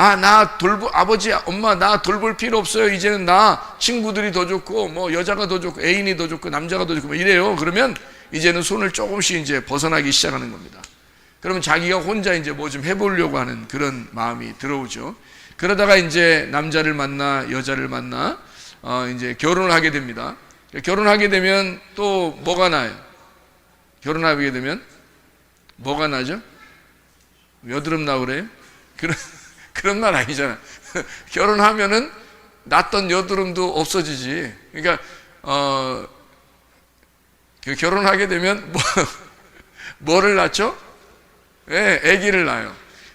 아, 나 돌보, 아버지, 엄마, 나 돌볼 필요 없어요. 이제는 나 친구들이 더 좋고, 뭐 여자가 더 좋고, 애인이 더 좋고, 남자가 더 좋고, 뭐 이래요. 그러면 이제는 손을 조금씩 이제 벗어나기 시작하는 겁니다. 그러면 자기가 혼자 이제 뭐 좀 해보려고 하는 그런 마음이 들어오죠. 그러다가 이제 남자를 만나, 여자를 만나, 어, 이제 결혼을 하게 됩니다. 결혼하게 되면 또 뭐가 나요? 결혼하게 되면 뭐가 나죠? 여드름 나 그래요? 그런 그런 말 아니잖아. 결혼하면은 났던 여드름도 없어지지. 그러니까 어그 결혼하게 되면 뭐 뭐를 낳죠? 예, 아기를 낳아요.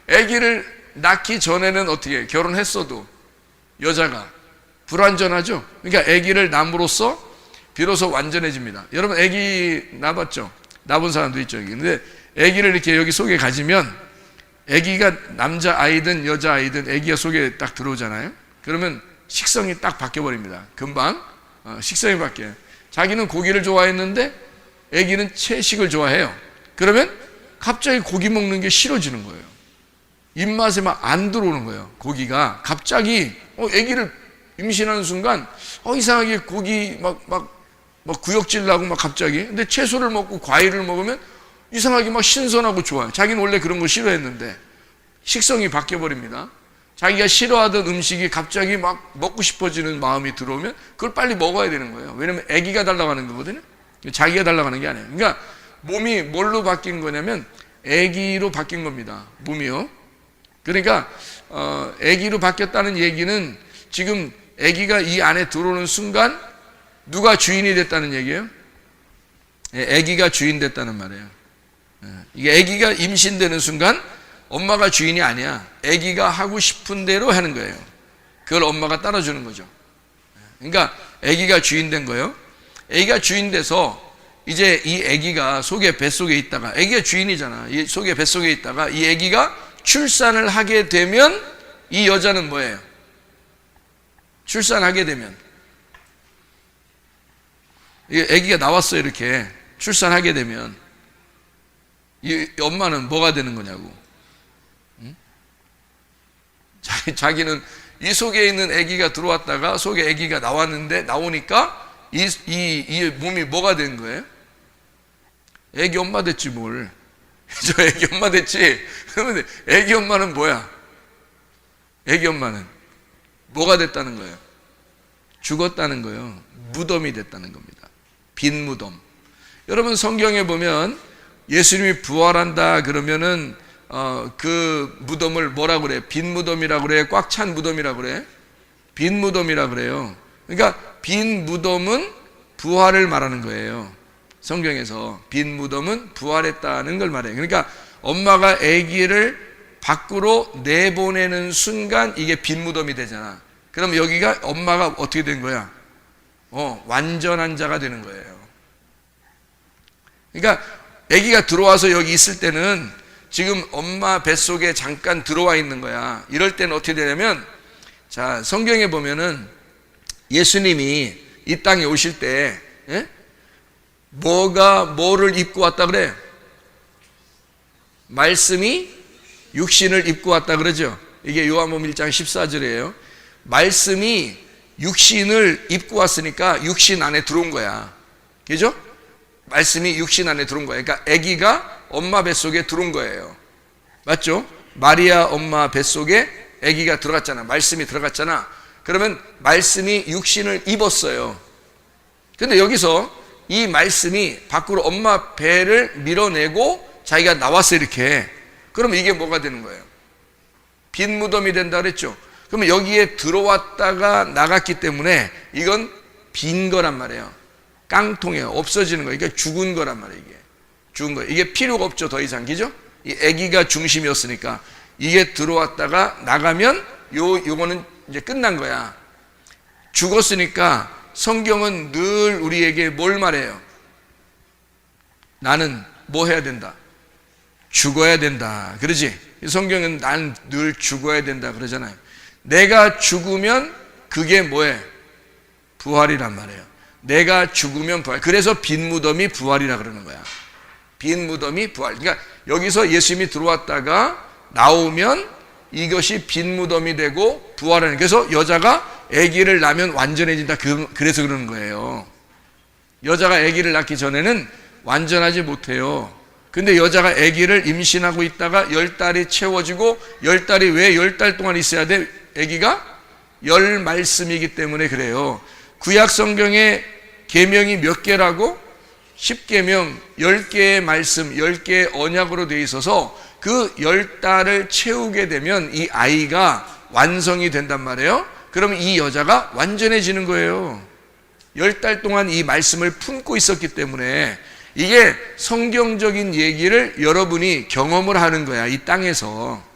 아기를 낳기 전에는 어떻게 해요? 결혼했어도 여자가 불완전하죠. 그러니까 아기를 낳음으로써 비로소 완전해집니다. 여러분 아기 낳았죠? 낳은 사람도 있죠. 근데 아기를 이렇게 여기 속에 가지면 아기가 남자 아이든 여자 아이든 아기가 속에 딱 들어오잖아요. 그러면 식성이 딱 바뀌어 버립니다. 금방 어, 식성이 바뀌어요. 자기는 고기를 좋아했는데 아기는 채식을 좋아해요. 그러면 갑자기 고기 먹는 게 싫어지는 거예요. 입맛에 막 안 들어오는 거예요. 고기가 갑자기 어 아기를 임신하는 순간 어 이상하게 고기 막 막 막 구역질 나고 막 갑자기 근데 채소를 먹고 과일을 먹으면 이상하게 막 신선하고 좋아요. 자기는 원래 그런 거 싫어했는데 식성이 바뀌어 버립니다. 자기가 싫어하던 음식이 갑자기 막 먹고 싶어지는 마음이 들어오면 그걸 빨리 먹어야 되는 거예요. 왜냐면 아기가 달라가는 거거든요. 자기가 달라가는 게 아니에요. 그러니까 몸이 뭘로 바뀐 거냐면 아기로 바뀐 겁니다. 몸이요. 그러니까 어, 아기로 바뀌었다는 얘기는 지금 아기가 이 안에 들어오는 순간 누가 주인이 됐다는 얘기예요? 예, 아기가 주인 됐다는 말이에요. 예, 이게 아기가 임신되는 순간 엄마가 주인이 아니야. 아기가 하고 싶은 대로 하는 거예요. 그걸 엄마가 따라주는 거죠. 예, 그러니까 아기가 주인 된 거예요. 아기가 주인 돼서 이제 이 아기가 속에 뱃속에 있다가 아기가 주인이잖아. 이 속에 뱃속에 있다가 이 아기가 출산을 하게 되면 이 여자는 뭐예요? 출산하게 되면 이 아기가 나왔어요 이렇게 출산하게 되면 이 엄마는 뭐가 되는 거냐고 응? 자기, 자기는 이 속에 있는 아기가 들어왔다가 속에 아기가 나왔는데 나오니까 이, 이, 이 몸이 뭐가 된 거예요? 애기 엄마 됐지 뭘. 저 애기 엄마 됐지. 그러면 애기 엄마는 뭐야? 애기 엄마는 뭐가 됐다는 거예요? 죽었다는 거예요. 무덤이 됐다는 겁니다. 빈 무덤. 여러분 성경에 보면 예수님이 부활한다 그러면은 어, 그 무덤을 뭐라 그래? 빈 무덤이라 그래? 꽉 찬 무덤이라 그래? 빈 무덤이라 그래요. 그러니까 빈 무덤은 부활을 말하는 거예요. 성경에서 빈 무덤은 부활했다는 걸 말해요. 그러니까 엄마가 아기를 밖으로 내보내는 순간 이게 빈 무덤이 되잖아. 그럼 여기가 엄마가 어떻게 된 거야? 어, 완전한 자가 되는 거예요. 그러니까 아기가 들어와서 여기 있을 때는 지금 엄마 뱃속에 잠깐 들어와 있는 거야. 이럴 때는 어떻게 되냐면 자, 성경에 보면은 예수님이 이 땅에 오실 때 예? 뭐가 뭐를 입고 왔다 그래? 말씀이 육신을 입고 왔다 그러죠. 이게 요한복음 1장 14절이에요. 말씀이 육신을 입고 왔으니까 육신 안에 들어온 거야. 그죠? 말씀이 육신 안에 들어온 거야. 그러니까 아기가 엄마 뱃속에 들어온 거예요. 맞죠? 마리아 엄마 뱃속에 아기가 들어갔잖아. 말씀이 들어갔잖아. 그러면 말씀이 육신을 입었어요. 근데 여기서 이 말씀이 밖으로 엄마 배를 밀어내고 자기가 나왔어 이렇게. 그러면 이게 뭐가 되는 거예요? 빈 무덤이 된다 그랬죠. 그러면 여기에 들어왔다가 나갔기 때문에 이건 빈 거란 말이에요. 깡통이에요. 없어지는 거예요. 그러니까 죽은 거란 말이에요. 이게 죽은 거예요. 이게 필요가 없죠. 더 이상 기죠? 이 아기가 중심이었으니까 이게 들어왔다가 나가면 요 요거는 이제 끝난 거야. 죽었으니까 성경은 늘 우리에게 뭘 말해요? 나는 뭐 해야 된다? 죽어야 된다. 그러지? 성경은 난 늘 죽어야 된다 그러잖아요. 내가 죽으면 그게 뭐해? 부활이란 말이에요. 내가 죽으면 부활. 그래서 빈 무덤이 부활이라 그러는 거야. 빈 무덤이 부활. 그러니까 여기서 예수님이 들어왔다가 나오면 이것이 빈 무덤이 되고 부활하는 그래서 여자가 아기를 낳으면 완전해진다 그, 그래서 그러는 거예요 여자가 아기를 낳기 전에는 완전하지 못해요 근데 여자가 아기를 임신하고 있다가 열 달이 채워지고 열 달이 왜 열 달 동안 있어야 돼? 아기가 열 말씀이기 때문에 그래요. 구약 성경에 계명이 몇 개라고? 10계명 10개의 말씀, 10개의 언약으로 되어 있어서 그열 달을 채우게 되면 이 아이가 완성이 된단 말이에요. 그러면 이 여자가 완전해지는 거예요. 열달 동안 이 말씀을 품고 있었기 때문에 이게 성경적인 얘기를 여러분이 경험을 하는 거야. 이 땅에서.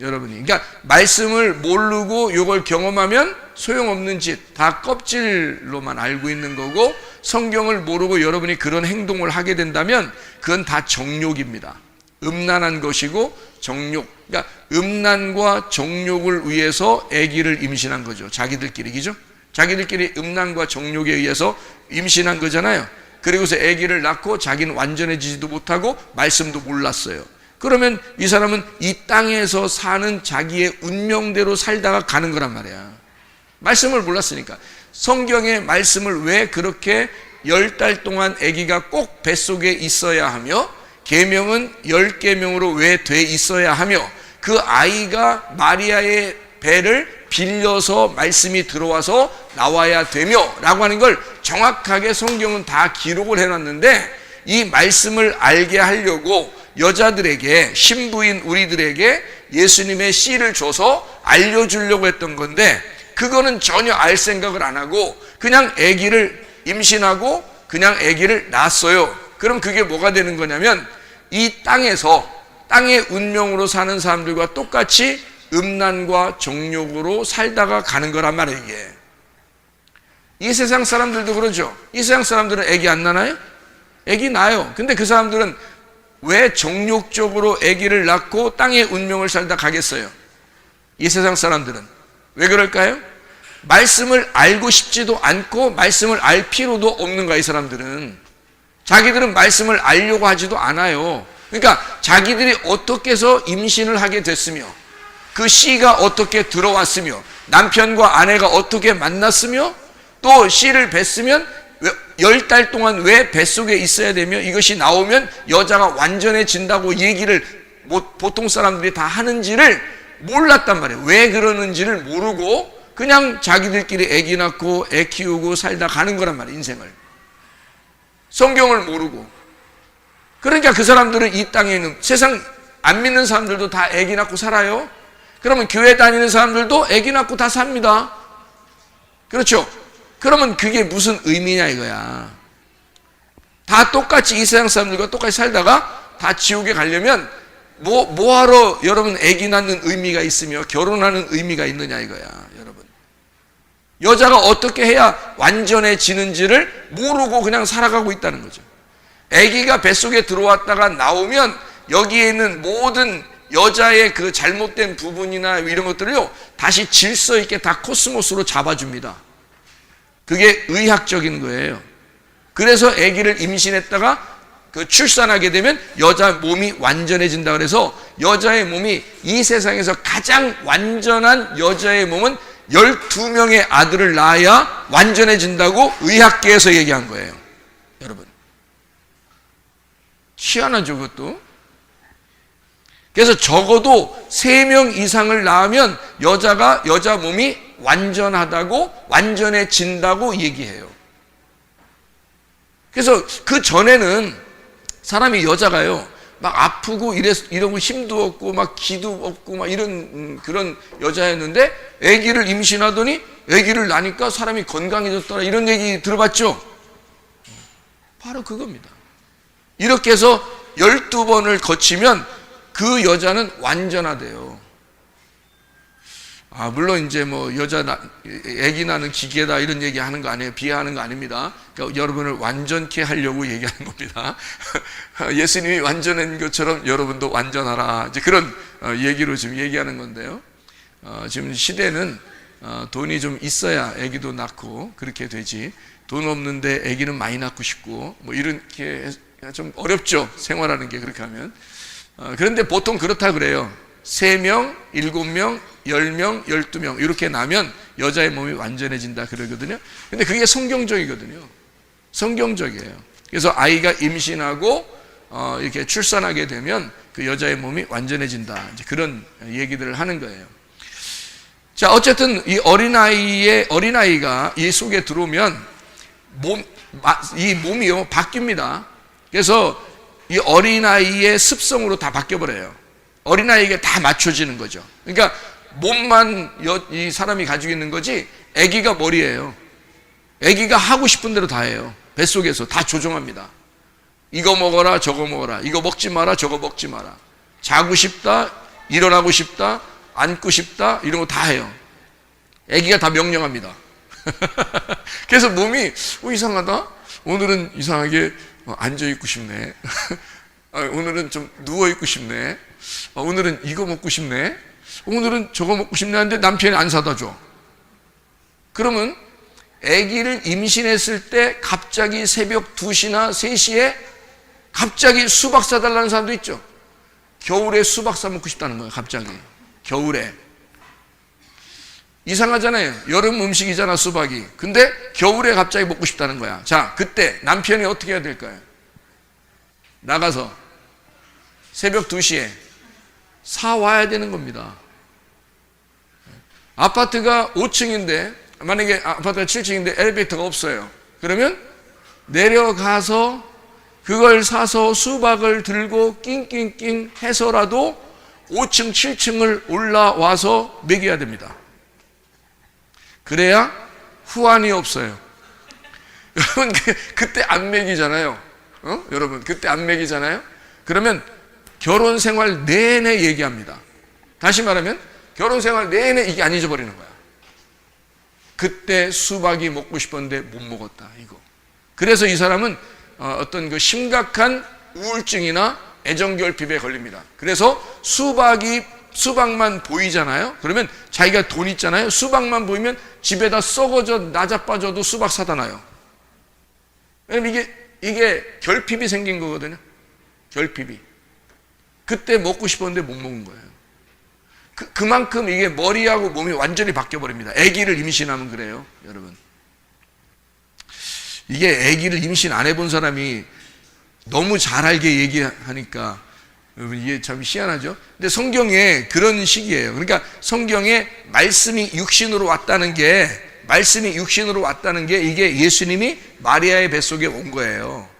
여러분이. 그러니까 말씀을 모르고 이걸 경험하면 소용없는 짓, 다 껍질로만 알고 있는 거고 성경을 모르고 여러분이 그런 행동을 하게 된다면 그건 다 정욕입니다. 음란한 것이고 정욕. 그러니까 음란과 정욕을 위해서 아기를 임신한 거죠. 자기들끼리 그죠? 자기들끼리 음란과 정욕에 의해서 임신한 거잖아요. 그리고서 아기를 낳고 자기는 완전해지지도 못하고 말씀도 몰랐어요. 그러면 이 사람은 이 땅에서 사는 자기의 운명대로 살다가 가는 거란 말이야. 말씀을 몰랐으니까. 성경의 말씀을 왜 그렇게 열 달 동안 아기가 꼭 뱃속에 있어야 하며 계명은 열 계명으로 왜 돼 있어야 하며 그 아이가 마리아의 배를 빌려서 말씀이 들어와서 나와야 되며 라고 하는 걸 정확하게 성경은 다 기록을 해놨는데 이 말씀을 알게 하려고 여자들에게 신부인 우리들에게 예수님의 씨를 줘서 알려주려고 했던 건데 그거는 전혀 알 생각을 안 하고 그냥 아기를 임신하고 그냥 아기를 낳았어요. 그럼 그게 뭐가 되는 거냐면 이 땅에서 땅의 운명으로 사는 사람들과 똑같이 음란과 정욕으로 살다가 가는 거란 말이에요, 이게. 이 세상 사람들도 그러죠. 이 세상 사람들은 아기 안 나나요? 아기 나요. 근데 그 사람들은 왜 정욕적으로 아기를 낳고 땅의 운명을 살다 가겠어요? 이 세상 사람들은 왜 그럴까요? 말씀을 알고 싶지도 않고 말씀을 알 필요도 없는 거야, 이 사람들은. 자기들은 말씀을 알려고 하지도 않아요. 그러니까 자기들이 어떻게 해서 임신을 하게 됐으며 그 씨가 어떻게 들어왔으며 남편과 아내가 어떻게 만났으며 또 씨를 뱄으면 열 달 동안 왜 뱃속에 있어야 되며 이것이 나오면 여자가 완전해진다고 얘기를 보통 사람들이 다 하는지를 몰랐단 말이에요. 왜 그러는지를 모르고 그냥 자기들끼리 애기 낳고 애 키우고 살다 가는 거란 말이에요. 인생을. 성경을 모르고. 그러니까 그 사람들은 이 땅에 있는 세상 안 믿는 사람들도 다 애기 낳고 살아요. 그러면 교회 다니는 사람들도 애기 낳고 다 삽니다. 그렇죠? 그러면 그게 무슨 의미냐 이거야. 다 똑같이 이 세상 사람들과 똑같이 살다가 다 지옥에 가려면 뭐, 뭐하러 여러분 애기 낳는 의미가 있으며 결혼하는 의미가 있느냐 이거야, 여러분. 여자가 어떻게 해야 완전해지는지를 모르고 그냥 살아가고 있다는 거죠. 애기가 뱃속에 들어왔다가 나오면 여기에 있는 모든 여자의 그 잘못된 부분이나 이런 것들을요, 다시 질서 있게 다 코스모스로 잡아줍니다. 그게 의학적인 거예요. 그래서 아기를 임신했다가 그 출산하게 되면 여자 몸이 완전해진다 그래서 여자의 몸이 이 세상에서 가장 완전한 여자의 몸은 12명의 아들을 낳아야 완전해진다고 의학계에서 얘기한 거예요. 여러분. 희한하죠, 그것도. 그래서 적어도 3명 이상을 낳으면 여자가, 여자 몸이 완전하다고, 완전해진다고 얘기해요. 그래서 그 전에는 사람이 여자가요, 막 아프고 이래, 이러고 힘도 없고, 막 기도 없고, 막 이런 음, 그런 여자였는데, 아기를 임신하더니, 아기를 낳으니까 사람이 건강해졌더라. 이런 얘기 들어봤죠? 바로 그겁니다. 이렇게 해서 12번을 거치면 그 여자는 완전하대요. 아, 물론 이제 뭐 여자 나, 애기 나는 기계다 이런 얘기 하는 거 아니에요. 비하하는 거 아닙니다. 그러니까 여러분을 완전케 하려고 얘기하는 겁니다. 예수님이 완전한 것처럼 여러분도 완전하라. 이제 그런 어, 얘기로 지금 얘기하는 건데요. 어, 지금 시대는 어, 돈이 좀 있어야 애기도 낳고 그렇게 되지. 돈 없는데 애기는 많이 낳고 싶고 뭐 이렇게 좀 어렵죠. 생활하는 게 그렇게 하면. 그런데 보통 그렇다 그래요. 3명, 7명, 10명, 12명 이렇게 나면 여자의 몸이 완전해진다 그러거든요. 근데 그게 성경적이거든요. 성경적이에요. 그래서 아이가 임신하고 어, 이렇게 출산하게 되면 그 여자의 몸이 완전해진다. 이제 그런 얘기들을 하는 거예요. 자, 어쨌든 이 어린아이의 어린아이가 이 속에 들어오면 몸, 이 몸이요 바뀝니다. 그래서 이 어린아이의 습성으로 다 바뀌어버려요. 어린아이에게 다 맞춰지는 거죠. 그러니까 몸만 여, 이 사람이 가지고 있는 거지 아기가 머리예요. 아기가 하고 싶은 대로 다 해요. 뱃속에서 다 조종합니다. 이거 먹어라 저거 먹어라 이거 먹지 마라 저거 먹지 마라 자고 싶다 일어나고 싶다 앉고 싶다 이런 거 다 해요. 아기가 다 명령합니다. 그래서 몸이 어, 이상하다. 오늘은 이상하게 어, 앉아 있고 싶네. 아, 오늘은 좀 누워 있고 싶네. 아, 오늘은 이거 먹고 싶네. 오늘은 저거 먹고 싶네 하는데 남편이 안 사다 줘. 그러면 아기를 임신했을 때 갑자기 새벽 2시나 3시에 갑자기 수박 사달라는 사람도 있죠. 겨울에 수박 사 먹고 싶다는 거예요. 갑자기. 겨울에. 이상하잖아요. 여름 음식이잖아, 수박이. 근데 겨울에 갑자기 먹고 싶다는 거야. 자, 그때 남편이 어떻게 해야 될까요? 나가서 새벽 2시에 사와야 되는 겁니다. 아파트가 5층인데, 만약에 아파트가 7층인데 엘리베이터가 없어요. 그러면 내려가서 그걸 사서 수박을 들고 낑낑낑 해서라도 5층, 7층을 올라와서 먹여야 됩니다. 그래야 후환이 없어요. 여러분, 그, 때 안 먹이잖아요. 어? 여러분, 그때 안 먹이잖아요? 그러면 결혼 생활 내내 얘기합니다. 다시 말하면 결혼 생활 내내 이게 안 잊어버리는 거야. 그때 수박이 먹고 싶었는데 못 먹었다. 이거. 그래서 이 사람은 어, 어떤 그 심각한 우울증이나 애정결핍에 걸립니다. 그래서 수박이 수박만 보이잖아요. 그러면 자기가 돈 있잖아요. 수박만 보이면 집에다 썩어져 나자빠져도 수박 사다 놔요. 왜냐면 이게 이게 결핍이 생긴 거거든요. 결핍이. 그때 먹고 싶었는데 못 먹은 거예요. 그, 그만큼 이게 머리하고 몸이 완전히 바뀌어 버립니다. 아기를 임신하면 그래요, 여러분. 이게 아기를 임신 안 해본 사람이 너무 잘 알게 얘기하니까 여러분 이게 참 희한하죠. 근데 성경에 그런 식이에요. 그러니까 성경에 말씀이 육신으로 왔다는 게 말씀이 육신으로 왔다는 게 이게 예수님이 마리아의 뱃속에 온 거예요.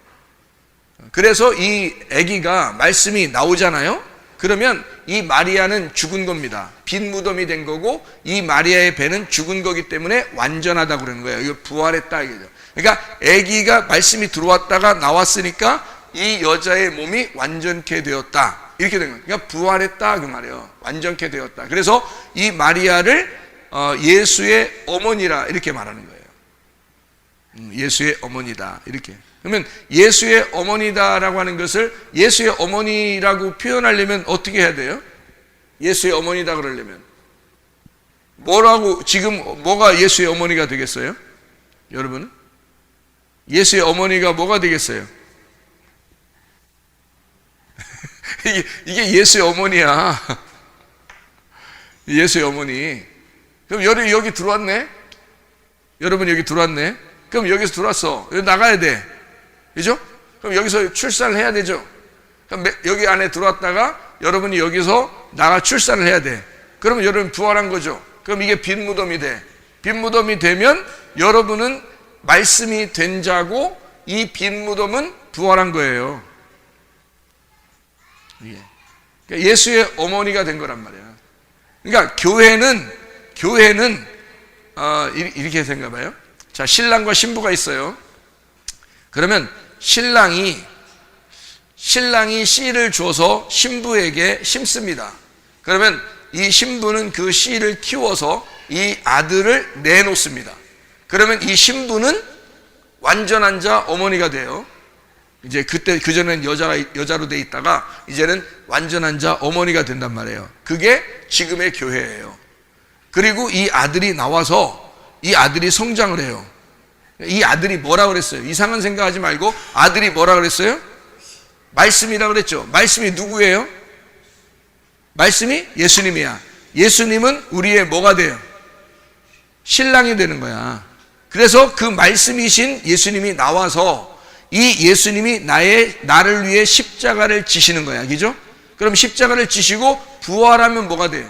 그래서 이 아기가 말씀이 나오잖아요. 그러면 이 마리아는 죽은 겁니다. 빈 무덤이 된 거고 이 마리아의 배는 죽은 거기 때문에 완전하다 그러는 거예요. 이거 부활했다 이거죠. 그러니까 아기가 말씀이 들어왔다가 나왔으니까 이 여자의 몸이 완전케 되었다. 이렇게 된 거예요. 그러니까 부활했다 그 말이에요. 완전케 되었다. 그래서 이 마리아를 어, 예수의 어머니라 이렇게 말하는 거예요. 음, 예수의 어머니다 이렇게. 그러면 예수의 어머니다라고 하는 것을 예수의 어머니라고 표현하려면 어떻게 해야 돼요? 예수의 어머니다 그러려면 뭐라고 지금 뭐가 예수의 어머니가 되겠어요? 여러분 예수의 어머니가 뭐가 되겠어요? 이게, 예수의 어머니야. 예수의 어머니. 그럼 여기, 여기 들어왔네? 여러분 여기 들어왔네? 그럼 여기서 들어왔어. 여기 나가야 돼. 그죠? 그럼 여기서 출산을 해야 되죠? 그럼 여기 안에 들어왔다가 여러분이 여기서 나가 출산을 해야 돼. 그러면 여러분 부활한 거죠? 그럼 이게 빈 무덤이 돼. 빈 무덤이 되면 여러분은 말씀이 된 자고 이 빈 무덤은 부활한 거예요. 예. 그러니까 예수의 어머니가 된 거란 말이야. 그러니까 교회는 교회는 어, 이렇게 생각해봐요. 자 신랑과 신부가 있어요. 그러면 신랑이 신랑이 씨를 줘서 신부에게 심습니다. 그러면 이 신부는 그 씨를 키워서 이 아들을 내놓습니다. 그러면 이 신부는 완전한 자 어머니가 돼요. 이제 그때 그전엔 여자 여자로 돼 있다가 이제는 완전한 자 어머니가 된단 말이에요. 그게 지금의 교회예요. 그리고 이 아들이 나와서 이 아들이 성장을 해요. 이 아들이 뭐라 그랬어요? 이상한 생각하지 말고 아들이 뭐라 그랬어요? 말씀이라 그랬죠. 말씀이 누구예요? 말씀이 예수님이야. 예수님은 우리의 뭐가 돼요? 신랑이 되는 거야. 그래서 그 말씀이신 예수님이 나와서 이 예수님이 나의 나를 위해 십자가를 지시는 거야. 그죠? 그럼 십자가를 지시고 부활하면 뭐가 돼요?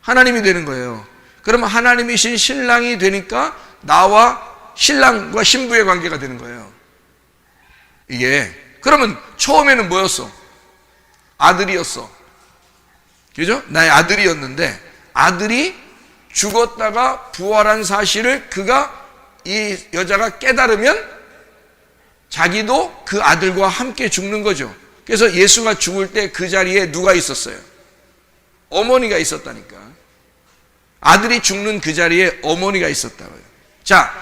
하나님이 되는 거예요. 그러면 하나님이신 신랑이 되니까 나와 신랑과 신부의 관계가 되는 거예요. 이게 그러면 처음에는 뭐였어? 아들이었어. 그죠? 나의 아들이었는데 아들이 죽었다가 부활한 사실을 그가 이 여자가 깨달으면 자기도 그 아들과 함께 죽는 거죠. 그래서 예수가 죽을 때 그 자리에 누가 있었어요? 어머니가 있었다니까. 아들이 죽는 그 자리에 어머니가 있었다고요. 자,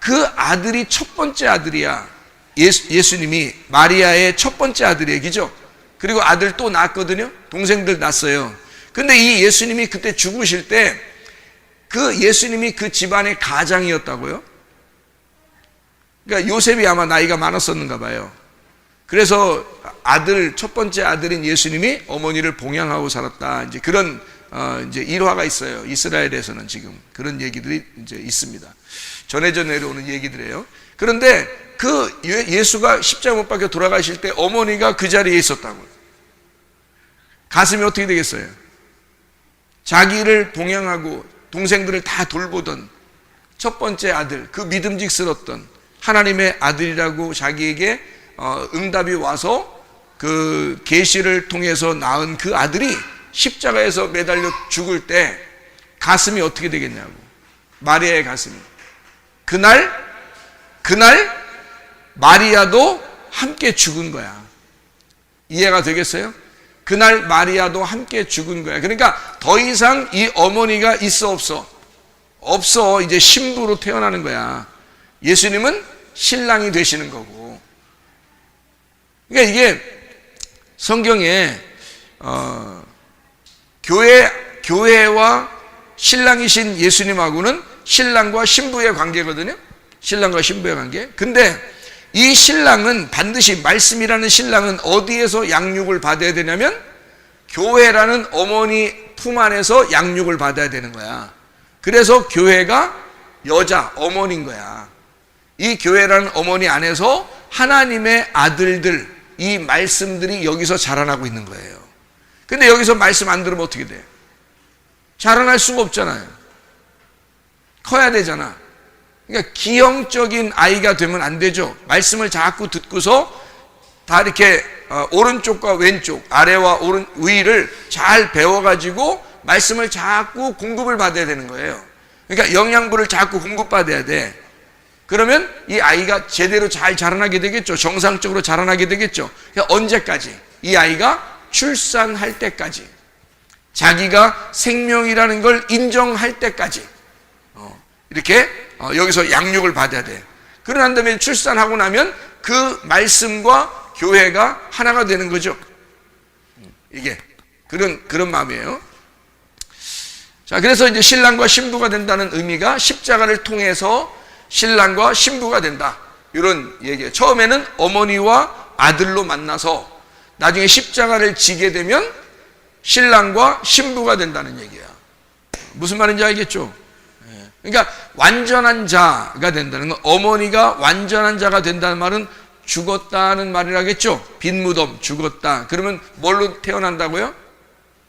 그 아들이 첫 번째 아들이야. 예수, 예수 님이 마리아의 첫 번째 아들이에요. 그죠? 그리고 아들 또 낳았거든요. 동생들 낳았어요. 근데 이 예수님이 그때 죽으실 때 그 예수님이 그 집안의 가장이었다고요? 그러니까 요셉이 아마 나이가 많았었는가 봐요. 그래서 아들 첫 번째 아들인 예수님이 어머니를 봉양하고 살았다. 이제 그런 어 이제 일화가 있어요. 이스라엘에서는 지금 그런 얘기들이 이제 있습니다. 전해져 내려오는 얘기들이에요. 그런데 그 예- 예수가 십자가 못 박혀 돌아가실 때 어머니가 그 자리에 있었다고요. 가슴이 어떻게 되겠어요? 자기를 봉양하고 동생들을 다 돌보던 첫 번째 아들, 그 믿음직스럽던 하나님의 아들이라고 자기에게 어, 응답이 와서 그 계시를 통해서 낳은 그 아들이 십자가에서 매달려 죽을 때 가슴이 어떻게 되겠냐고. 마리아의 가슴이. 그날 그날 마리아도 함께 죽은 거야. 이해가 되겠어요? 그날 마리아도 함께 죽은 거야. 그러니까 더 이상 이 어머니가 있어 없어? 없어. 이제 신부로 태어나는 거야. 예수님은 신랑이 되시는 거고. 그러니까 이게 성경에 어, 교회 교회와 신랑이신 예수님하고는 신랑과 신부의 관계거든요. 신랑과 신부의 관계. 근데 이 신랑은 반드시 말씀이라는 신랑은 어디에서 양육을 받아야 되냐면 교회라는 어머니 품 안에서 양육을 받아야 되는 거야. 그래서 교회가 여자 어머니인 거야. 이 교회라는 어머니 안에서 하나님의 아들들 이 말씀들이 여기서 자라나고 있는 거예요. 근데 여기서 말씀 안 들으면 어떻게 돼? 자라날 수가 없잖아요. 커야 되잖아. 그러니까 기형적인 아이가 되면 안 되죠. 말씀을 자꾸 듣고서 다 이렇게 어, 오른쪽과 왼쪽, 아래와 오른 위를 잘 배워가지고 말씀을 자꾸 공급을 받아야 되는 거예요. 그러니까 영양분을 자꾸 공급받아야 돼. 그러면 이 아이가 제대로 잘 자라나게 되겠죠. 정상적으로 자라나게 되겠죠. 그러니까 언제까지? 이 아이가 출산할 때까지. 자기가 생명이라는 걸 인정할 때까지. 어, 이렇게 어, 여기서 양육을 받아야 돼. 그러난 다음에 출산하고 나면 그 말씀과 교회가 하나가 되는 거죠. 이게 그런 그런 마음이에요. 자, 그래서 이제 신랑과 신부가 된다는 의미가 십자가를 통해서 신랑과 신부가 된다. 이런 얘기예요. 처음에는 어머니와 아들로 만나서 나중에 십자가를 지게 되면 신랑과 신부가 된다는 얘기야. 무슨 말인지 알겠죠? 예. 그러니까 완전한 자가 된다는 건 어머니가 완전한 자가 된다는 말은 죽었다는 말이라겠죠. 빈 무덤 죽었다. 그러면 뭘로 태어난다고요?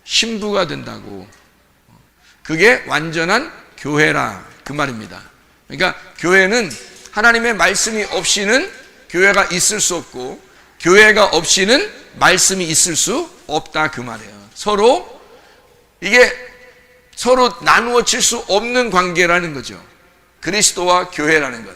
신부가 된다고. 그게 완전한 교회라 그 말입니다. 그러니까 교회는 하나님의 말씀이 없이는 교회가 있을 수 없고 교회가 없이는 말씀이 있을 수 없다 그 말이에요. 서로 이게 서로 나누어질 수 없는 관계라는 거죠. 그리스도와 교회라는 건.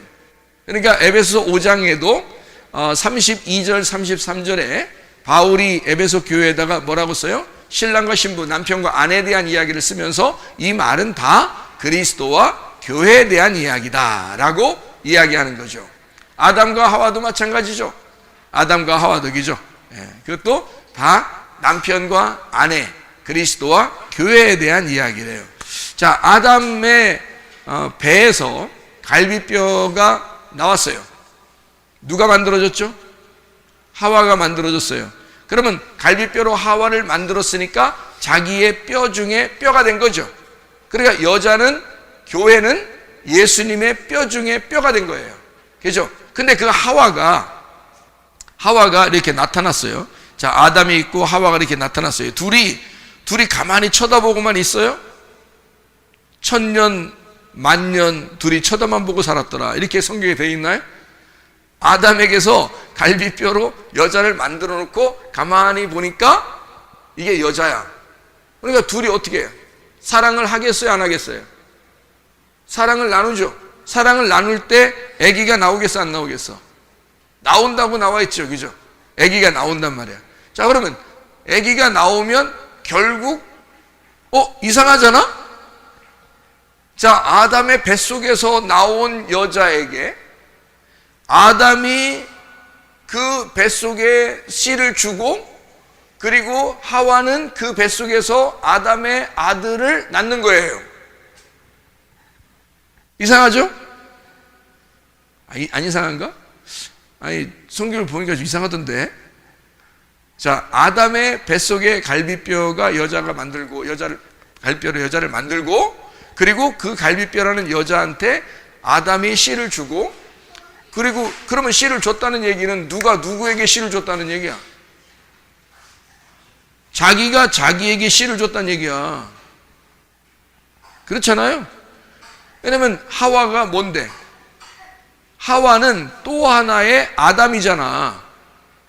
그러니까 에베소 5장에도 32절 33절에 바울이 에베소 교회에다가 뭐라고 써요? 신랑과 신부, 남편과 아내에 대한 이야기를 쓰면서 이 말은 다 그리스도와 교회에 대한 이야기다 라고 이야기하는 거죠. 아담과 하와도 마찬가지죠. 아담과 하와도 그죠. 예, 그것도 다 남편과 아내, 그리스도와 교회에 대한 이야기래요. 자, 아담의 어, 배에서 갈비뼈가 나왔어요. 누가 만들어졌죠? 하와가 만들어졌어요. 그러면 갈비뼈로 하와를 만들었으니까 자기의 뼈 중에 뼈가 된 거죠. 그러니까 여자는 교회는 예수님의 뼈 중에 뼈가 된 거예요. 그죠? 근데 그 하와가 하와가 이렇게 나타났어요. 자, 아담이 있고 하와가 이렇게 나타났어요. 둘이 둘이 가만히 쳐다보고만 있어요? 천년 만년 둘이 쳐다만 보고 살았더라. 이렇게 성경에 되어 있나요? 아담에게서 갈비뼈로 여자를 만들어 놓고 가만히 보니까 이게 여자야. 그러니까 둘이 어떻게 해요? 사랑을 하겠어요? 안 하겠어요? 사랑을 나누죠. 사랑을 나눌 때 아기가 나오겠어? 안 나오겠어? 나온다고 나와 있죠. 그죠? 아기가 나온단 말이야. 자, 그러면 아기가 나오면 결국 어, 이상하잖아? 자, 아담의 뱃속에서 나온 여자에게 아담이 그 뱃속에 씨를 주고 그리고 하와는 그 뱃속에서 아담의 아들을 낳는 거예요. 이상하죠? 아니, 안 이상한가? 아니, 성경을 보니까 좀 이상하던데. 자, 아담의 뱃속에 갈비뼈가 여자가 만들고, 여자를, 갈비뼈로 여자를 만들고, 그리고 그 갈비뼈라는 여자한테 아담이 씨를 주고, 그리고 그러면 씨를 줬다는 얘기는 누가 누구에게 씨를 줬다는 얘기야? 자기가 자기에게 씨를 줬다는 얘기야. 그렇잖아요? 왜냐면 하와가 뭔데? 하와는 또 하나의 아담이잖아.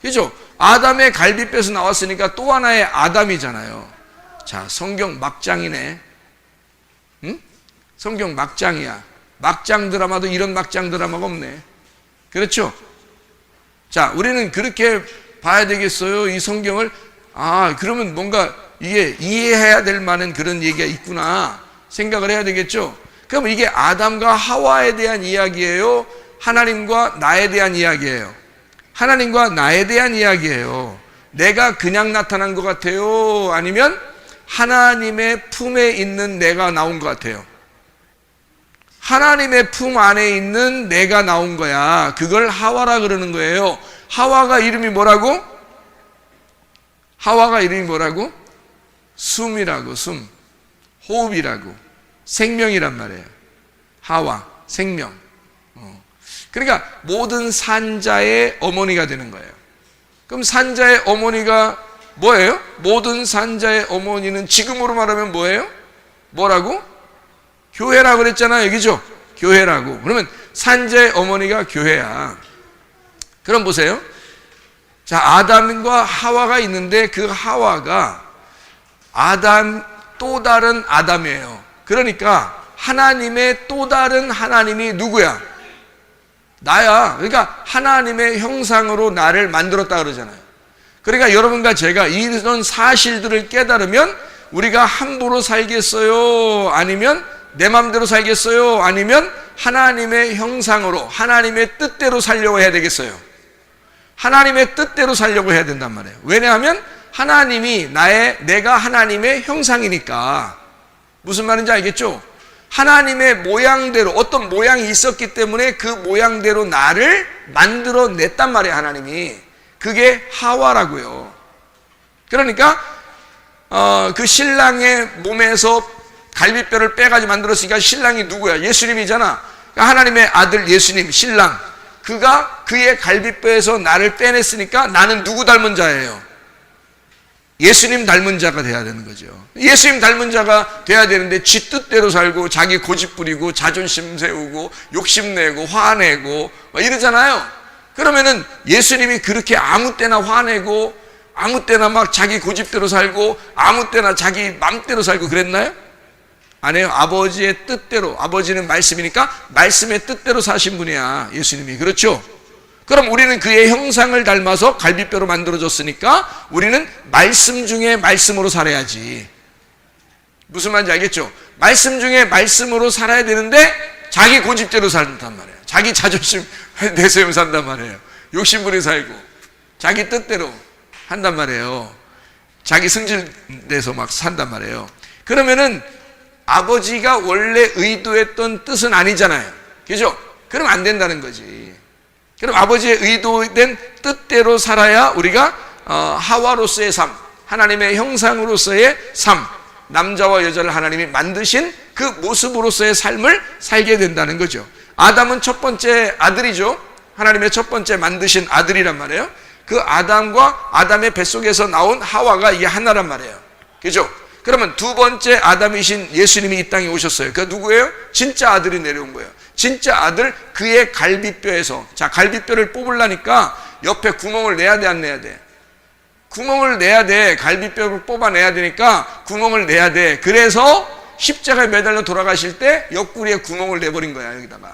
그죠? 아담의 갈비뼈에서 나왔으니까 또 하나의 아담이잖아요. 자, 성경 막장이네. 응? 성경 막장이야. 막장 드라마도 이런 막장 드라마가 없네. 그렇죠? 자, 우리는 그렇게 봐야 되겠어요. 이 성경을. 아, 그러면 뭔가 이게 이해해야 될 만한 그런 얘기가 있구나. 생각을 해야 되겠죠? 그럼 이게 아담과 하와에 대한 이야기예요? 하나님과 나에 대한 이야기예요? 하나님과 나에 대한 이야기예요. 내가 그냥 나타난 것 같아요? 아니면 하나님의 품에 있는 내가 나온 것 같아요? 하나님의 품 안에 있는 내가 나온 거야. 그걸 하와라 그러는 거예요. 하와가 이름이 뭐라고? 하와가 이름이 뭐라고? 숨이라고, 숨. 호흡이라고. 생명이란 말이에요. 하와, 생명. 어. 그러니까 모든 산자의 어머니가 되는 거예요. 그럼 산자의 어머니가 뭐예요? 모든 산자의 어머니는 지금으로 말하면 뭐예요? 뭐라고? 교회라고 그랬잖아요. 그죠? 교회라고. 그러면 산자의 어머니가 교회야. 그럼 보세요. 자, 아담과 하와가 있는데 그 하와가 아담 또 다른 아담이에요. 그러니까 하나님의 또 다른 하나님이 누구야? 나야. 그러니까 하나님의 형상으로 나를 만들었다 그러잖아요. 그러니까 여러분과 제가 이런 사실들을 깨달으면 우리가 함부로 살겠어요? 아니면 내 마음대로 살겠어요? 아니면 하나님의 형상으로 하나님의 뜻대로 살려고 해야 되겠어요? 하나님의 뜻대로 살려고 해야 된단 말이에요. 왜냐하면 하나님이 나의 내가 하나님의 형상이니까 무슨 말인지 알겠죠? 하나님의 모양대로 어떤 모양이 있었기 때문에 그 모양대로 나를 만들어 냈단 말이에요, 하나님이. 그게 하와라고요. 그러니까 어, 그 신랑의 몸에서 갈비뼈를 빼가지고 만들었으니까 신랑이 누구야? 예수님이잖아. 그러니까 하나님의 아들 예수님, 신랑. 그가 그의 갈비뼈에서 나를 빼냈으니까 나는 누구 닮은 자예요? 예수님 닮은 자가 돼야 되는 거죠. 예수님 닮은 자가 돼야 되는데 지 뜻대로 살고 자기 고집 부리고 자존심 세우고 욕심내고 화내고 이러잖아요. 그러면은 예수님이 그렇게 아무 때나 화내고 아무 때나 막 자기 고집대로 살고 아무 때나 자기 맘대로 살고 그랬나요? 아니에요. 아버지의 뜻대로 아버지는 말씀이니까 말씀의 뜻대로 사신 분이야. 예수님이. 그렇죠? 그럼 우리는 그의 형상을 닮아서 갈비뼈로 만들어졌으니까 우리는 말씀 중에 말씀으로 살아야지. 무슨 말인지 알겠죠? 말씀 중에 말씀으로 살아야 되는데 자기 고집대로 산단 말이에요. 자기 자존심 내세움 산단 말이에요. 욕심부리 살고 자기 뜻대로 한단 말이에요. 자기 승질 내서 막 산단 말이에요. 그러면은 아버지가 원래 의도했던 뜻은 아니잖아요. 그죠? 그럼 안 된다는 거지. 그럼 아버지의 의도된 뜻대로 살아야 우리가 어, 하와로서의 삶, 하나님의 형상으로서의 삶, 남자와 여자를 하나님이 만드신 그 모습으로서의 삶을 살게 된다는 거죠. 아담은 첫 번째 아들이죠. 하나님의 첫 번째 만드신 아들이란 말이에요. 그 아담과 아담의 뱃속에서 나온 하와가 이게 하나란 말이에요. 그죠? 그러면 두 번째 아담이신 예수님이 이 땅에 오셨어요. 그 누구예요? 진짜 아들이 내려온 거예요. 진짜 아들 그의 갈비뼈에서 자 갈비뼈를 뽑으려니까 옆에 구멍을 내야 돼 안 내야 돼? 구멍을 내야 돼. 갈비뼈를 뽑아내야 되니까 구멍을 내야 돼. 그래서 십자가에 매달려 돌아가실 때 옆구리에 구멍을 내버린 거야 여기다가.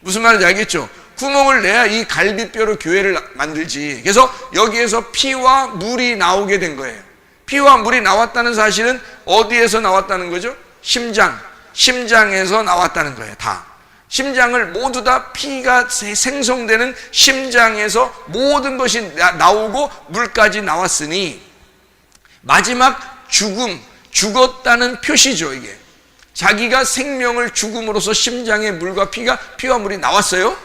무슨 말인지 알겠죠? 구멍을 내야 이 갈비뼈로 교회를 만들지. 그래서 여기에서 피와 물이 나오게 된 거예요. 피와 물이 나왔다는 사실은 어디에서 나왔다는 거죠? 심장. 심장에서 나왔다는 거예요. 다. 심장을 모두 다 피가 생성되는 심장에서 모든 것이 나- 나오고 물까지 나왔으니 마지막 죽음, 죽었다는 표시죠, 이게. 자기가 생명을 죽음으로써 심장에 물과 피가 피와 물이 나왔어요.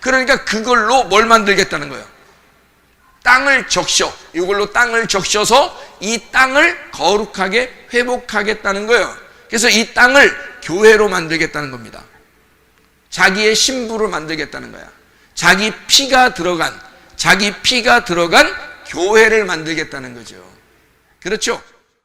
그러니까 그걸로 뭘 만들겠다는 거예요. 땅을 적셔. 이걸로 땅을 적셔서 이 땅을 거룩하게 회복하겠다는 거예요. 그래서 이 땅을 교회로 만들겠다는 겁니다. 자기의 신부를 만들겠다는 거야. 자기 피가 들어간, 자기 피가 들어간 교회를 만들겠다는 거죠. 그렇죠?